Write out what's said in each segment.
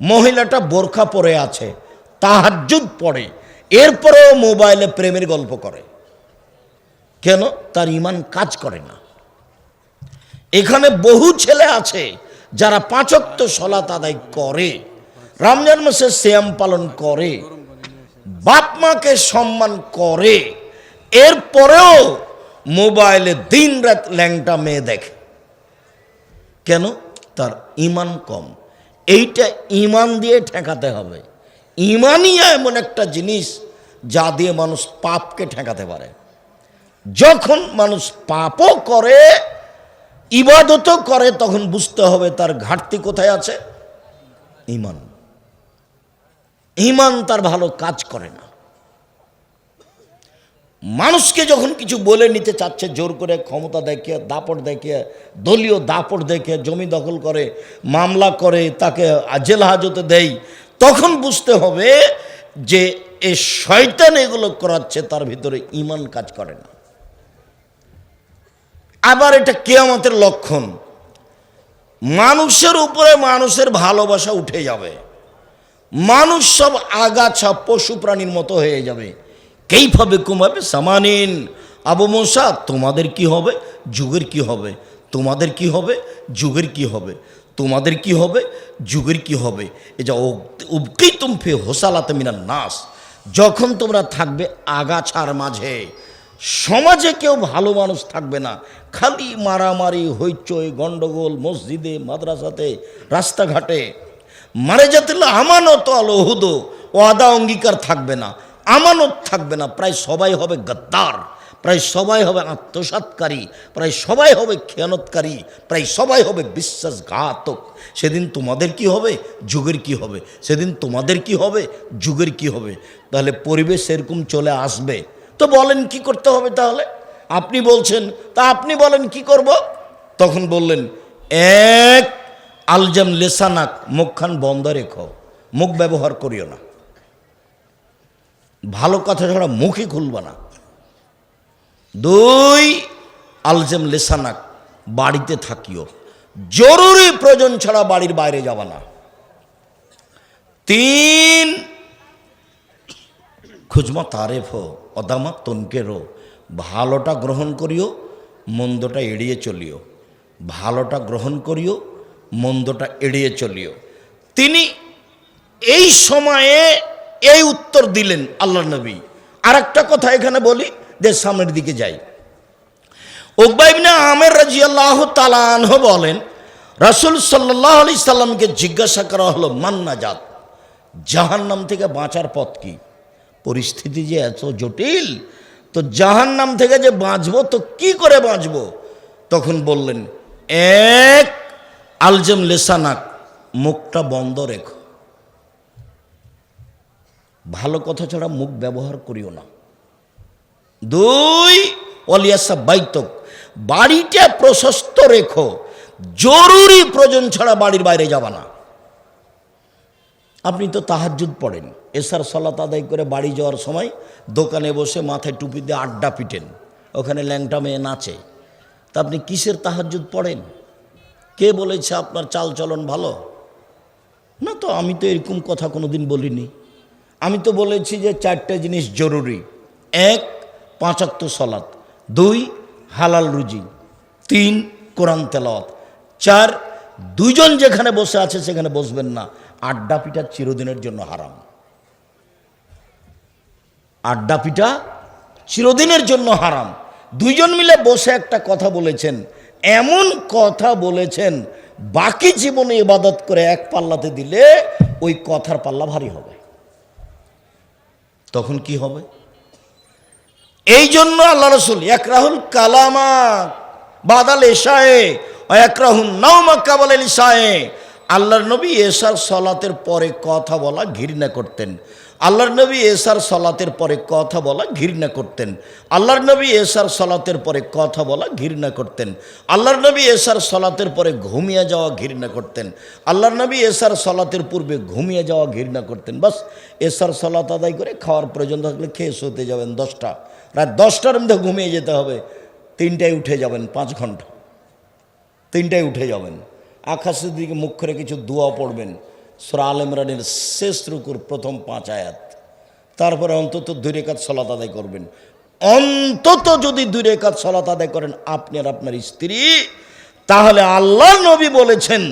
মহিলাটা বোরখা পরে আছে, তাহাজ্জুদ পড়ে, এরপরেও মোবাইলে প্রেমের গল্প করে। কেন? তার ইমান কাজ করে না। এখানে বহু ছেলে আছে যারা পাঁচক্ত সলাত আদায় করে, রমজান মাসে শ্যাম পালন করে, বাপ মাকে সম্মান করে, এরপরেও মোবাইলে দিন রাত ল্যাংটা মেয়ে দেখে। কেন? তার ইমান কম। এইটা ইমান দিয়ে ঠেকাতে হবে। ইমানই এমন একটা জিনিস যা দিয়ে মানুষ পাপকে ঠেকাতে পারে। যখন মানুষ পাপও করে, ইবাদতও করে, তখন বুঝতে হবে তার ঘাটতি কোথায় আছে। ইমান ইমান তার ভালো কাজ করে না। মানুষকে যখন কিছু বলে নিতে চাচ্ছে, জোর করে ক্ষমতা দেখে দাপট দেখে দলীয় দাপট দেখে জমি দখল করে, মামলা করে, তাকে জেল হাজতে দেয় তখন বুঝতে হবে যে এ শয়তান এগুলো করাচ্ছে, তার ভিতরে ইমান কাজ করে না। আবার এটা কেয়ামতের লক্ষণ। মানুষের উপরে মানুষের ভালোবাসা উঠে যাবে। মানুষ সব আগাছা, পশু প্রাণীর মতো হয়ে যাবে। কেইভাবে কুমাবে সামানিন। আবু মশা তোমাদের কি হবে? যুগের কি হবে? তোমাদের কি হবে? যুগের কি হবে? তোমাদের কি হবে? যুগের কি হবে? এ যা উবকি তুমফে হোসালাতে মিনার নাস। যখন তোমরা থাকবে আগাছার মাঝে, সমাজে কেউ ভালো মানুষ থাকবে না। খালি মারামারি, হইচই, গন্ডগোল, মসজিদে, মাদ্রাসাতে, রাস্তাঘাটে। মারে যাতে আমানত আল ওহুদ ও আদা অঙ্গীকার থাকবে না। আমানত থাকবে না। প্রায় সবাই হবে গদ্দার, প্রায় সবাই হবে আত্মসাতকারী প্রায় সবাই হবে খেয়ানতকারী, প্রায় সবাই হবে বিশ্বাসঘাতক। সেদিন তোমাদের কি হবে? যুগের কি হবে? সেদিন তোমাদের কি হবে? যুগের কি হবে? তাহলে পরিবেশ এরকম চলে আসবে। তো বলেন কি করতে হবে তাহলে? আপনি বলছেন, তা আপনি বলেন কি করব? তখন বললেন, এক আলজাম লেসানাক মুখখান বন্ধ রেখো, মুখ ব্যবহার করিও না। ভালো কথা ছাড়া মুখই খুলবা না। দুই, আলজেম লেসানাক, বাড়িতে থাকিও। জরুরি প্রয়োজন ছাড়া বাড়ির বাইরে যাবা না। তিন, খুজমা তারেফ অদামা তনকেরও ভালোটা গ্রহণ করিও, মন্দটা এড়িয়ে চলিও। ভালোটা গ্রহণ করিও, মন্দটা এড়িয়ে চলিও। তিনি এই সময়ে এই উত্তর দিলেন আল্লাহ নবী। আর একটা কথা এখানে বলি, যে সামনের দিকে যাই। ওকবাইবনা আমের রাজি আল্লাহ তালানহ বলেন, রাসুল সাল্লাহ আলি সাল্লামকে জিজ্ঞাসা করা হলো মান্নাজাত জাহান নাম থেকে বাঁচার পথ কি? পরিস্থিতি যে এত জটিল, তো জাহান নাম থেকে যে বাঁচবো, তো কি করে বাঁচবো? তখন বললেন, এক আলজম লেসানাক, মুখটা বন্ধ রেখো। ভালো কথা ছাড়া মুখ ব্যবহার করিও না। দুই অলিয়াসা বাইতক, বাড়িটা প্রশস্ত রেখো, জরুরি প্রয়োজন ছাড়া বাড়ির বাইরে যাবা না। আপনি তো তাহাজুদ পড়েন, এসার সলাত আদায় করে বাড়ি যাওয়ার সময় দোকানে বসে মাথায় টুপি দিয়ে আড্ডা পিটেন, ওখানে ল্যাংটা মেয়ে নাচে। তা আপনি কিসের তাহাজুদ পড়েন? কে বলেছে আপনার চাল চলন ভালো? না তো আমি তো এরকম কথা কোনোদিন বলিনি। আমি তো বলেছি যে চারটে জিনিস জরুরি। এক পাঁচাত্ত সলাত। দুই, হালাল রুজি। তিন, কোরআন তেলাওয়াত। চার, দুইজন যেখানে বসে আছে সেখানে বসবেন না। আড্ডা পিঠা চিরদিনের জন্য হারাম। আড্ডা পিঠা চিরদিনের জন্য হারাম। দুইজন মিলে বসে একটা কথা বলেছেন। এমন কথা বলেছেন, বাকি জীবনে ইবাদত করে এক পাল্লাতে দিলে ওই কথার পাল্লা ভারী হবে। তখন কি হবে? এই জন্য আল্লাহ রসুল এক রাহুল কালামা বাদাল এক রাহুল নাওমা কাবাল ইসায়ে আল্লাহর নবী এসার সলাতের পরে কথা বলা, ঘৃণা করতেন। আল্লাহর নবী এসার সলাতের পরে কথা বলা, ঘৃণা করতেন। আল্লাহর নবী এসার সলাতের পরে কথা বলা, ঘৃণা করতেন। আল্লাহর নবী এসার সলাতের পরে ঘুমিয়ে যাওয়া, ঘৃণা করতেন। আল্লাহর নবী এসার সলাতের পূর্বে ঘুমিয়ে যাওয়া, ঘৃণা করতেন। বাস, এসার সলাত আদায় করে খাওয়ার প্রয়োজন থাকলে খেয়ে শুতে যাবেন দশটা। রাত দশটার মধ্যে ঘুমিয়ে যেতে হবে। তিনটায় উঠে যাবেন পাঁচ ঘণ্টা। তিনটায় উঠে যাবেন। আকাশের দিকে মুখ করে কিছু দোয়া পড়বেন। সুরা আল ইমরানের শেষ রুকুর প্রথম পাঁচ আয়াত। তারপরে অন্তত দুই রেখাত সলাত আদায় করবেন। অন্তত যদি দুই রেখাত সলাত আদায় করেন আপনি আর আপনার স্ত্রী, তাহলে আল্লাহ নবী বলেছেন,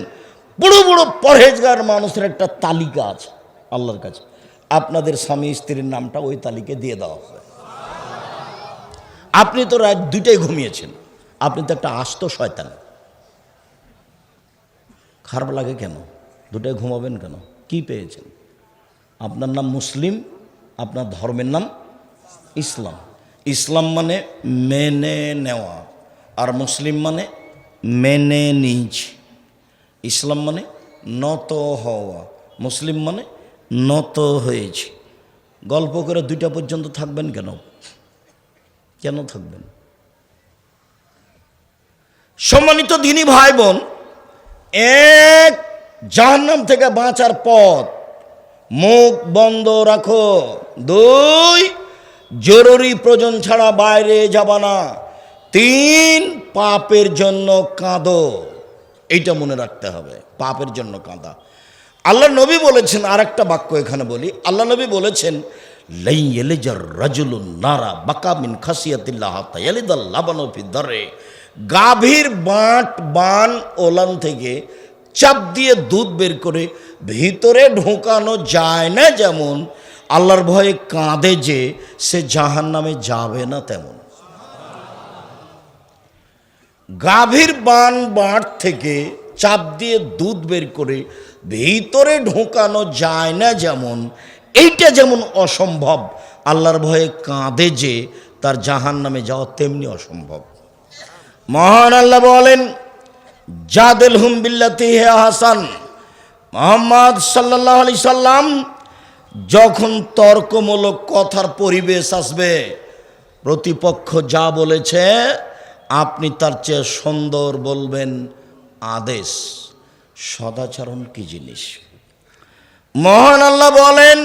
বড় বড় পরহেজগার মানুষের একটা তালিকা আছে আল্লাহর কাছে। আপনাদের স্বামী স্ত্রীর নামটা ওই তালিকায় দিয়ে দেওয়া হবে। আপনি তো রাত দুইটাই ঘুমিয়েছেন। আপনি তো একটা আস্ত শয়তান। খারাপ লাগে কেন? দুটাই ঘুমাবেন কেন? কি পেয়েছেন? আপনার নাম মুসলিম, আপনার ধর্মের নাম ইসলাম। ইসলাম মানে মেনে নেওয়া আর মুসলিম মানে মেনে নিজ। ইসলাম মানে নত হওয়া, মুসলিম মানে নত হয়েছে। গল্প করে দুইটা পর্যন্ত থাকবেন কেন? কেন থাকবেন? সম্মানিত দিনী ভাই বোন এক জাহান্নাম থেকে বাঁচার পথ। মুখ বন্ধ রাখো। দুই, জরুরি প্রয়োজন ছাড়া বাইরে যাবা না। তিন, পাপের জন্য কাঁদো। এইটা মনে রাখতে হবে, পাপের জন্য কাঁদা। আল্লাহ নবী বলেছেন আর একটা বাক্য এখানে বলি। আল্লাহ নবী বলেছেন লাই এলেজার রাজুলুন নারা বাকামিন খাসিয়াতিল্লাহ তাইয়ালিদাল লাবানফি ধরে গাভীর বাঁট বান ওলান থেকে চাপ দিয়ে দুধ বের করে ভিতরে ঢোকানো যায় না যেমন, আল্লাহর ভয়ে কাঁদে যে সে জাহান নামে যাবে না তেমন। গাভীর বান বাঁট থেকে চাপ দিয়ে দুধ বের করে ভিতরে ঢোকানো যায় না যেমন, এইটা যেমন অসম্ভব, আল্লাহর ভয়ে কাঁদে যে তার জাহান নামে যাওয়া তেমনি অসম্ভব। মহান আল্লাহ বলেন, জাদেল হুম বিল্লাতি হে হাসান মোহাম্মদ সাল্লাহ আলি সাল্লাম যখন তর্কমূলক কথার পরিবেশ আসবে, প্রতিপক্ষ যা বলেছে, আপনি তার চেয়ে সুন্দর বলবেন আদেশ। সদাচরণ কি জিনিস? মহান আল্লাহ বলেন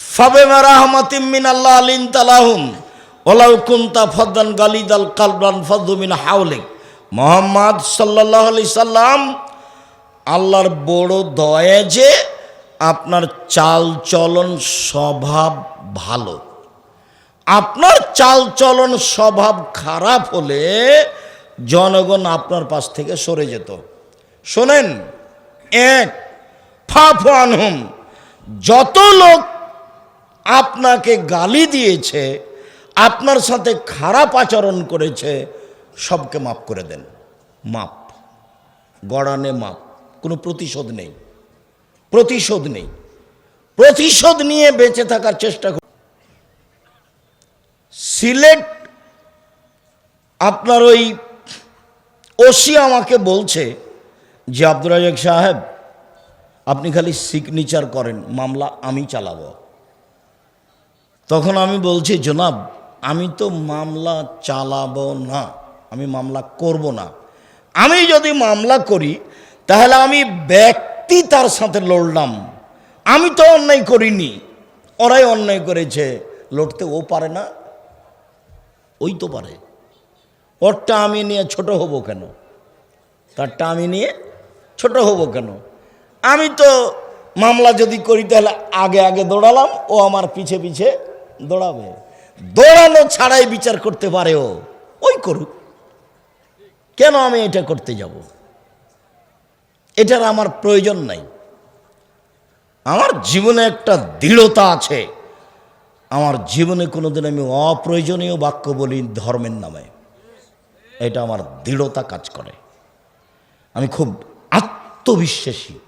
ফাবে রাহমাতিমিন আল্লাহ আলিন তালাহুম ওলাউ কুন্তা ফদ্দান গালিদ আল কালবান ফদ্দুমিন হাউলিক মোহাম্মদ সাল্লাহ আলি সাল্লাম, আল্লাহর বড় দয়ে যে আপনার চাল চলন স্বভাব ভালো। আপনার চাল চলন স্বভাব খারাপ হলে জনগণ আপনার পাশ থেকে সরে যেত। শোনেন, এক, ফাফু আনহুম, যত লোক আপনাকে গালি দিয়েছে আপনার সাথে খারাপ আচরণ করেছে, সবকে মাফ করে দেন। মাপ। গড়ানে মাপ। কোনো প্রতিশোধ নেই। প্রতিশোধ নেই। প্রতিশোধ নিয়ে বেঁচে থাকার চেষ্টা করুন সিলেট আপনার ওই ওসি আমাকে বলছে যে, আব্দুর রাজাক সাহেব, আপনি খালি সিগনেচার করেন, মামলা আমি চালাবো। তখন আমি বলছি, জনাব আমি তো মামলা চালাবো না, আমি মামলা করব না। আমি যদি মামলা করি, তাহলে আমি ব্যক্তি তার সাথে লড়লাম। আমি তো অন্যায় করিনি, ওরাই অন্যায় করেছে, লড়তে ও পারে না, ওই তো পারে। ওরটা আমি নিয়ে ছোট হব কেন? তারটা আমি নিয়ে ছোট হব কেন? আমি তো মামলা যদি করি, তাহলে আগে আগে দৌড়ালাম, ও আমার পিছে পিছে দৌড়াবে। দৌড়ানো ছাড়াই বিচার করতে পারে ও ওই করুক। কেন আমি এটা করতে যাব? এটার আমার প্রয়োজন নাই। আমার জীবনে একটা দৃঢ়তা আছে। আমার জীবনে কোনোদিন আমি অপ্রয়োজনীয় বাক্য বলি ধর্মের নামে। এটা আমার দৃঢ়তা কাজ করে। আমি খুব আত্মবিশ্বাসী।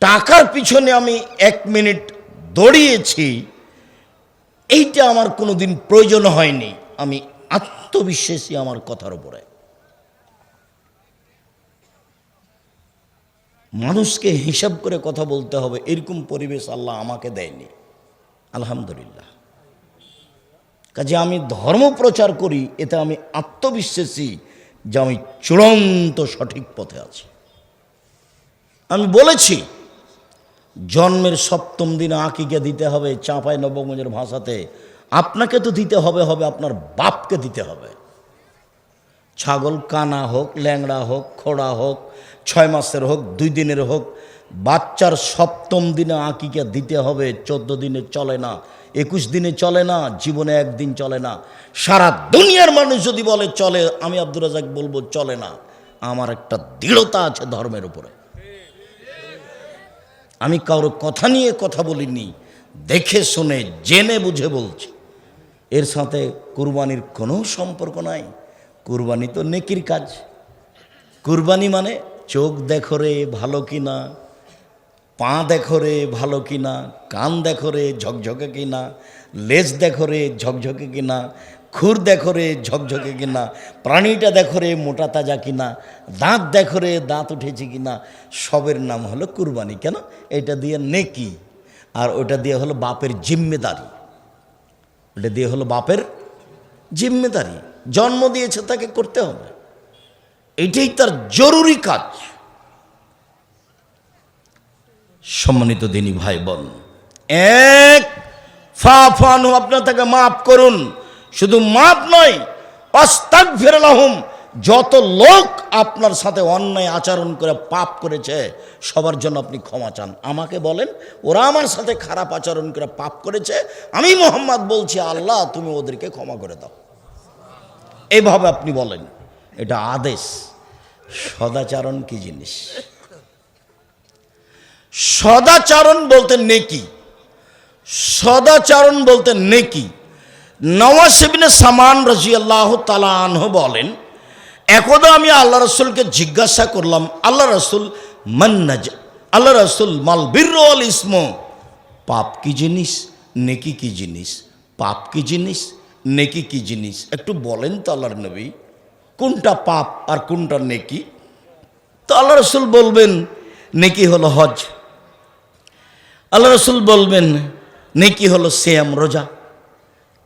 টাকার পিছনে আমি এক মিনিট দৌড়িয়েছি, এইটা আমার কোনোদিন প্রয়োজন হয়নি। আমি আত্মবিশ্বাসী আমার কথার উপরে। মানুষকে হিসাব করে কথা বলতে হবে, এরকম পরিবেশ আল্লাহ আমাকে দেয়নি। আলহামদুলিল্লাহ। কাজে আমি ধর্ম প্রচার করি, এতে আমি আত্মবিশ্বাসী যে আমি চূড়ান্ত সঠিক পথে আছি। আমি বলেছি জন্মের সপ্তম দিনে আঁকিকে দিতে হবে চাঁপাই নবগঞ্জের ভাষাতে। আপনাকে তো দিতে হবে হবে আপনার বাপকে দিতে হবে। ছাগল কানা হোক, ল্যাংড়া হোক, খোড়া হোক, ছয় মাসের হোক, দুই দিনের হোক, বাচ্চার সপ্তম দিনে আকিকা দিতে হবে, চোদ্দ দিনে চলে না, একুশ দিনে চলে না, জীবনে একদিন চলে না। সারা দুনিয়ার মানুষ যদি বলে, চলে। আমি আব্দুর রাজাক বলব, চলে না। আমার একটা দৃঢ়তা আছে ধর্মের উপরে। আমি কারোর কথা নিয়ে কথা বলিনি, দেখে শুনে, জেনে বুঝে বলছি। এর সাথে কুরবানির কোনো সম্পর্ক নাই। কুরবানি তো নেকির কাজ। কুরবানি মানে চোখ দেখো রে ভালো কি না পা দেখো রে ভালো কি না কান দেখো রে ঝকঝকে কি না লেজ দেখো রে ঝকঝকে কিনা খুর দেখো রে ঝকঝকে কিনা, প্রাণীটা দেখো রে মোটা তাজা কিনা, দাঁত দেখো রে দাঁত উঠেছে কিনা, সবের নাম হলো কুরবানি, কেন? এটা দিয়ে নেকি, আর ওটা দিয়ে হলো বাপের জিম্মেদারি। ওটা দিয়ে হলো বাপের জিম্মেদারি, জন্ম দিয়েছে তাকে করতে হবে। এটাই তার জরুরি কাজ। সম্মানিত দিনী ভাই বোন, এক ফা ফানু আপনার তাকে মাফ করুন শুধু মাপ নয় অস্তাক ফেরালাহুম যত লোক আপনার সাথে অন্যায় আচরণ করে পাপ করেছে, সবার জন্য আপনি ক্ষমা চান। আমাকে বলেন, ওরা আমার সাথে খারাপ আচরণ করে পাপ করেছে, আমি মোহাম্মদ বলছি, আল্লাহ, তুমি ওদেরকে ক্ষমা করে দাও। এইভাবে আপনি বলেন, এটা আদেশ। সদাচারণ কি জিনিস? সদাচারণ বলতে নেকি। সদাচারণ বলতে নেকি। নওয়াসেবিনে সামান রাজি আল্লাহ তালাহ বলেন, একদা আমি আল্লাহ রসুলকে জিজ্ঞাসা করলাম, আল্লাহ রসুল মান্নাজ আল্লাহ রসুল মাল বীর ইসম, পাপ কি জিনিস, নেকি কি জিনিস, পাপ কি জিনিস, নেকি কি জিনিস, একটু বলেন তো আল্লাহর নবী, কোনটা পাপ আর কোনটা নেকি? তো আল্লাহ রসুল বলবেন, নেকি হলো হজ। আল্লাহ রসুল বলবেন, নেকি হলো শ্যাম রোজা।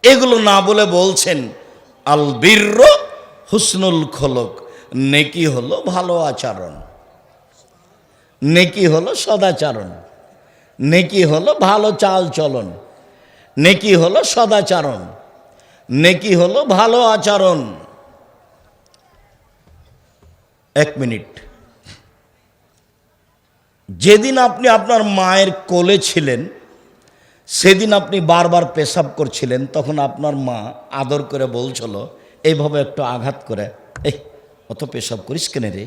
এগুলো না বলে বলছেন, আল বীর্র হুসনুল খোলক, নেকি হলো ভালো আচরণ, নেকি হলো সদাচরণ, নেকি হলো ভালো চাল চলন, নেকি হলো সদাচরণ, নেকি হলো ভালো আচরণ। এক মিনিট। যেদিন আপনি আপনার মায়ের কোলে ছিলেন সেদিন আপনি বারবার পেশাব করছিলেন, তখন আপনার মা আদর করে বলছিল, এইভাবে একটু আঘাত করে। এই অত পেশাব করিস কেন রে?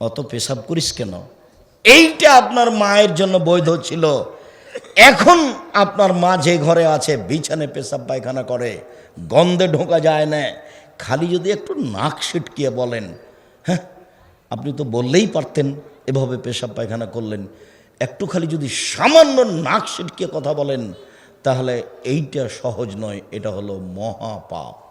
অত পেশাব করিস কেন? এইটা আপনার মায়ের জন্য বৈধ ছিল। এখন আপনার মা যে ঘরে আছে, বিছানে পেশাব পায়খানা করে, গন্ধে ঢোকা যায় না। খালি যদি একটু নাক সিটকিয়ে বলেন হ্যাঁ আপনি তো বললেই পারতেন, এভাবে পেশাব পায়খানা করলেন। একটু খালি যদি সামান্য নাক সিটকে কথা বলেন, তাহলে এইটা সহজ নয়, এটা হলো মহাপাপ।